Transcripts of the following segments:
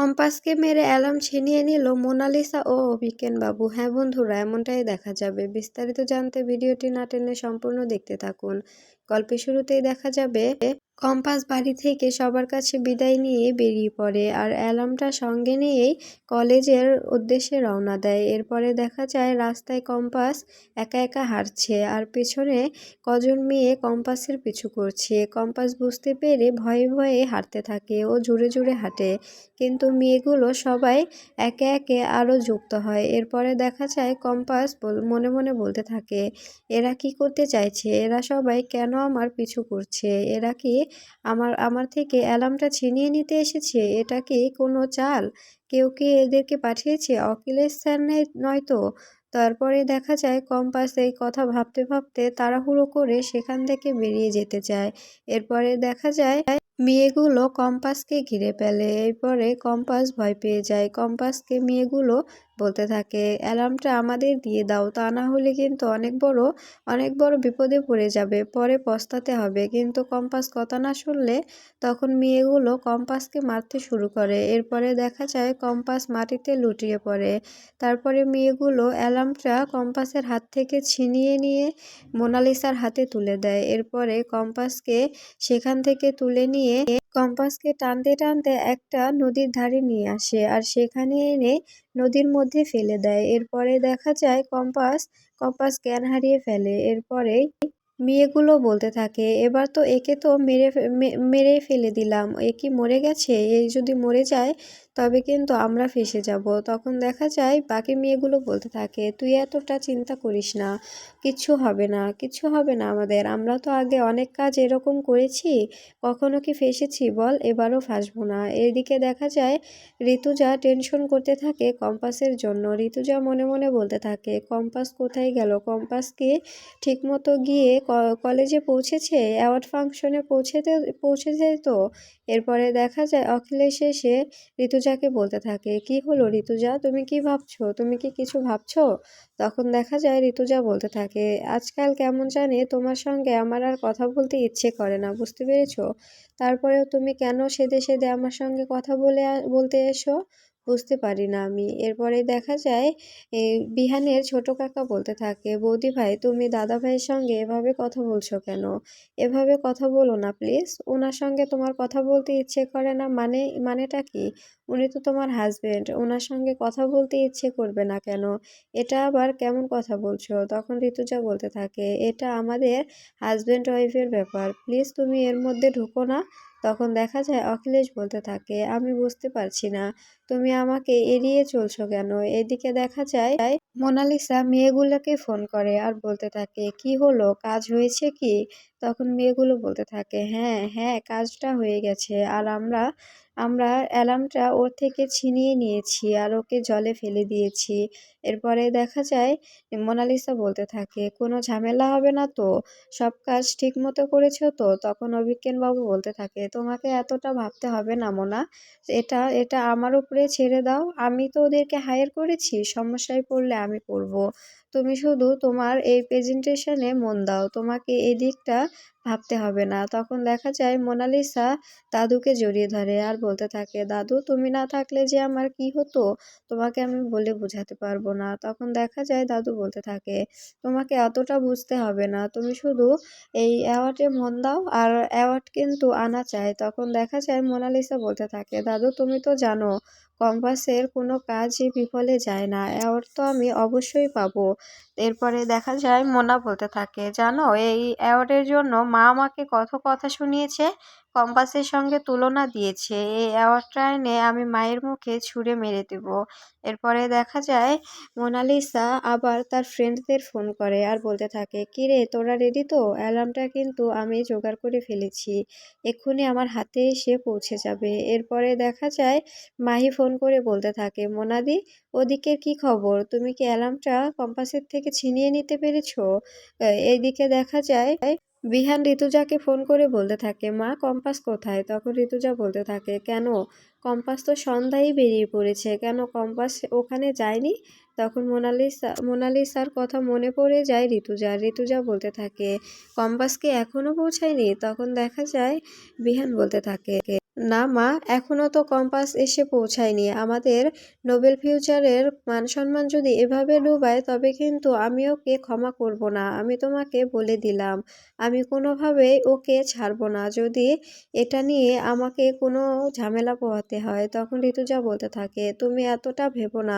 কম্পাসকে মেরে অ্যালার্ম ছিনিয়ে নিল মোনালিসা ও অভিকেন বাবু। হ্যাঁ বন্ধুরা, এমনটাই দেখা যাবে। বিস্তারিত জানতে ভিডিওটি না টেনে সম্পূর্ণ দেখতে থাকুন। গল্পের শুরুতেই দেখা যাবে, কম্পাস বাড়ি থেকে সবার কাছে বিদায় নিয়ে বেরিয়ে পড়ে আর অ্যালার্মটা সঙ্গে নিয়েই কলেজের উদ্দেশ্যে রওনা দেয়। এরপরে দেখা যায় রাস্তায় কম্পাস একা একা হাঁটছে আর পেছনে কজন মেয়ে কম্পাসের পিছু করছে। কম্পাস বুঝতে পেরে ভয়ে ভয়ে হাঁটতে থাকে ও জুড়ে জুড়ে হাঁটে। কিন্তু মেয়েগুলো সবাই একে একে আরও যুক্ত হয়। এরপরে দেখা যায় কম্পাস মনে মনে বলতে থাকে, এরা কি করতে চাইছে? এরা সবাই কেন আমার পিছু করছে। এরা কি আমার আমার থেকে অ্যালার্মটা ছিনিয়ে নিতে এসেছে? এটা কি কোনো চাল? কেউ কি এদেরকে পাঠিয়েছে? অখিলেশ স্যার নয়তো তারপরে দেখা যায় কম্পাস এই কথা ভাবতে ভাবতে তাড়াহুড়ো করে সেখান থেকে বেরিয়ে যেতে চায়। এরপরে দেখা যায় মেয়েগুলো কম্পাসকে ঘিরে ফেলে। এরপরে কম্পাস ভয় পেয়ে যায়। কম্পাসকে মেয়েগুলো বলতে থাকে, অ্যালার্মটা আমাদের দিয়ে দাও, তা না হলে কিন্তু অনেক বড় অনেক বড় বিপদে পড়ে যাবে, পরে পস্তাতে হবে। কিন্তু কম্পাস কথা না শুনলে তখন মেয়েগুলো কম্পাসকে মারতে শুরু করে। এরপরে দেখা যায় কম্পাস মাটিতে লুটিয়ে পড়ে। তারপরে মেয়েগুলো অ্যালার্মটা কম্পাসের হাত থেকে ছিনিয়ে নিয়ে মোনালিসার হাতে তুলে দেয়। এরপরে কম্পাসকে সেখান থেকে তুলে নিয়ে কম্পাসকে টানতে টানতে একটা নদীর ধারে নিয়ে আসে। আর সেখানে এনে নদীর মধ্যে ফেলে দেয়। এরপরে দেখা যায় কম্পাস কম্পাস জ্ঞান হারিয়ে ফেলে। এরপরে মেয়েগুলো বলতে থাকে, এবার তো একে তো মেরে মেরে ফেলে দিলাম। এ কি মরে গেছে? এই যদি মরে যায় তবে কিন্তু আমরা ফেসে যাব। তখন দেখা যায় বাকি মেয়েগুলো বলতে থাকে, তুই এতটা চিন্তা করিস না কিচ্ছু হবে না কিচ্ছু হবে না আমাদের। আমরা তো আগে অনেক কাজ এরকম করেছি, কখনো কি ফেসেছি বল? এবারও ফাঁসবো না। এদিকে দেখা যায় ঋতুজা টেনশন করতে থাকে কম্পাসের জন্য। ঋতুজা মনে মনে বলতে থাকে, কম্পাস কোথায় গেল? কম্পাস কি ঠিকমতো গিয়ে কলেজে পৌঁছেছে? অ্যাওয়ার্ড ফাংশনে পৌঁছেতে, পৌঁছেছে তো? এরপরে দেখা যায় অখিলেশ এসে ঋতুজাকে বলতে থাকে, কি হলো ঋতুজা? তুমি কি ভাবছ? তুমি কি কিছু ভাবছ? তখন দেখা যায় ঋতুজা বলতে থাকে, আজকাল কেমন জানে তোমার সঙ্গে আমার আর কথা বলতে ইচ্ছে করে না, বুঝতে পেরেছ? তারপরেও তুমি কেন সেদে সেদে আমার সঙ্গে কথা বলে বলতে এসো? বুঝতে পারি না আমি। এরপরে দেখা যায় বিহানের ছোট কাকা বলতে থাকে, বৌদি ভাই, তুমি দাদা ভাইয়ের সঙ্গে এভাবে কথা বলছো কেন? এভাবে কথা বলো না প্লিজ ওনার সঙ্গে তোমার কথা বলতে ইচ্ছে করে না মানে মানেটা কি? উনি তো তোমার হাজবেন্ড ওনার সঙ্গে কথা বলতে ইচ্ছে করবে না কেন? এটা আবার কেমন কথা বলছো? তখন ঋতুজা বলতে থাকে, এটা আমাদের হাজব্যান্ড ওয়াইফের ব্যাপার। প্লিজ তুমি এর মধ্যে ঢুকো না। তখন দেখা যায় অখিলেশ বলতে থাকে, আমি বুঝতে পারছি না, তুমি আমাকে এড়িয়ে চলছো কেন? এদিকে দেখা যায় মোনালিসা মেয়েগুলোকে ফোন করে আর বলতে থাকে, কি হলো? কাজ হয়েছে কি? তখন মেয়েগুলো বলতে থাকে হ্যাঁ হ্যাঁ কাজটা হয়ে গেছে, আর আমরা আমরা অ্যালার্মটা ওর থেকে ছিনিয়ে নিয়েছি আর ওকে জলে ফেলে দিয়েছি। এরপরে দেখা যায় মোনালিসা বলতে থাকে, কোনো ঝামেলা হবে না তো? সব কাজ ঠিক মতো করেছ তো? তখন অভিজ্ঞানবাবু বলতে থাকে, তোমাকে এতটা ভাবতে হবে না মোনা। এটা এটা আমার উপরে ছেড়ে দাও। আমি তো ওদেরকে হায়ার করেছি। সমস্যায় পড়লে আমি পড়ব। তুমি শুধু তোমার এই প্রেজেন্টেশনে মন দাও। তোমাকে এই দিকটা ভাবতে হবে না। তখন দেখা যায় মোনালিসা দাদুকে জড়িয়ে ধরে আর বলতে থাকে, দাদু, তুমি না থাকলে যে আমার কি হতো? তোমাকে আমি বলে বোঝাতে পারব না। তখন দেখা যায় দাদু বলতে থাকে, তোমাকে অতটা বুঝতে হবে না। তুমি শুধু এই অ্যাওয়ার্ডে মন দাও আর অ্যাওয়ার্ড কিন্তু আনা চাই। তখন দেখা যায় মোনালিসা বলতে থাকে, দাদু, তুমি তো জানো কম্পাসের কোনো কাজই বিফলে যায় না অ্যাওয়ার্ড তো আমি অবশ্যই পাব। এরপরে দেখা যায়, মোনা বলতে থাকে, জানো, এই অ্যাওয়ার্ডের জন্য মা আমাকে কত কথা শুনিয়েছে? কম্পাসের সঙ্গে তুলনা দিয়েছে। এই অ্যাওয়ার্ডটা এনে আমি মায়ের মুখে ছুঁড়ে মেরে দেব। এরপরে দেখা যায়, মোনালিসা আবার তার ফ্রেন্ডদের ফোন করে আর বলতে থাকে, কিরে, তোরা রেডি তো? অ্যালার্মটা কিন্তু আমি জোগাড় করে ফেলেছি। এক্ষুনি আমার হাতে এসে পৌঁছে যাবে। এরপরে দেখা যায়, মাহি ফোন করে বলতে থাকে মোনাদি ওদিকের কি খবর? তুমি কি অ্যালার্মটা কম্পাসের থেকে ছিনিয়ে নিতে পেরেছ? এইদিকে দেখা যায় বিহান ঋতুজাকে ফোন করে বলতে থাকে, মা, কম্পাস কোথায়? তখন ঋতুজা বলতে থাকে, কেন? কম্পাস তো সন্ধ্যায় বেরিয়ে পড়েছে। কেন কম্পাস ওখানে যায়নি? তখন মোনালিসা, মোনালিসার কথা মনে পড়ে যায় ঋতুজা। ঋতুজা বলতে থাকে, কম্পাসকে এখনও পৌঁছায়নি? তখন দেখা যায়, বিহান বলতে থাকে না মা এখনও তো কম্পাস এসে পৌঁছায়নি। আমাদের নোবেল ফিউচারের মান-সম্মান যদি এভাবে ডুবায়, তবে কিন্তু আমি ওকে ক্ষমা করব না। আমি তোমাকে বলে দিলাম, আমি কোনোভাবেই ওকে ছাড়বো না। যদি এটা নিয়ে আমাকে কোনো ঝামেলা পোহাতে হয়, তখন ঋতুজা বলতে থাকে, তুমি এতটা ভেবো না।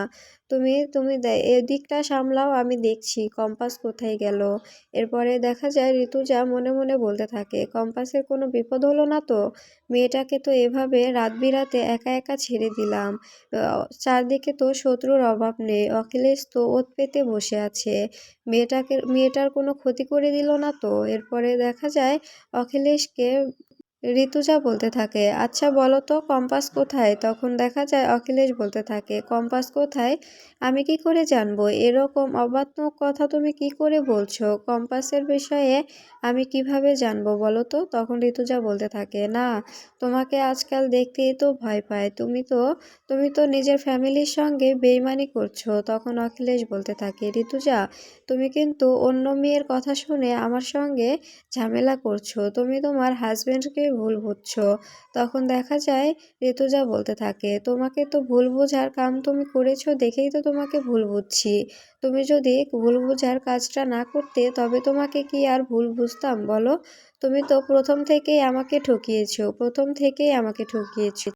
তুমি তুমি এদিকটা সামলাও, আমি দেখছি, কম্পাস কোথায় গেল? এরপরে দেখা যায় ঋতুজা মনে মনে বলতে থাকে, কম্পাসের কোনো বিপদ হলো না তো? মেয়েটাকে তো এভাবে রাত বিরাতে একা একা ছেড়ে দিলাম। চারদিকে তো শত্রুর অভাব নেই, অখিলেশ তো ওত পেতে বসে আছে। মেয়েটাকে, মেয়েটার কোনো ক্ষতি করে দিল না তো? এরপরে দেখা যায় অখিলেশকে ঋতুজা বলতে থাকে আচ্ছা বলো তো, কম্পাস কোথায়? তখন দেখা যায় অখিলেশ বলতে থাকে, কম্পাস কোথায়? আমি কি করে জানব? এরকম অবাত্মক কথা তুমি কি করে বলছো? কম্পাসের বিষয়ে আমি কীভাবে জানব বলো তো? তখন ঋতুজা বলতে থাকে, না, তোমাকে আজকাল দেখতেই তো ভয় পায়। তুমি তো তুমি তো নিজের ফ্যামিলির সঙ্গে বেইমানি করছ। তখন অখিলেশ বলতে থাকে, ঋতুজা, তুমি কিন্তু অন্য মেয়ের কথা শুনে আমার সঙ্গে ঝামেলা করছ। তুমি তোমার হাজবেন্ডকে ভুল বুঝছ? তখন দেখা যায় ঋতুজা বলতে থাকে, তোমাকে তো ভুল বোঝার কাম তুমি করেছ দেখেই তো তোমাকে ভুল বুঝছি। তুমি যদি ভুল বোঝার কাজটা না করতে, তবে তোমাকে কি আর ভুল বুঝতাম বলো? তুমি তো প্রথম থেকেই আমাকে ঠকিয়েছো, প্রথম থেকেই আমাকে ঠকিয়েছো।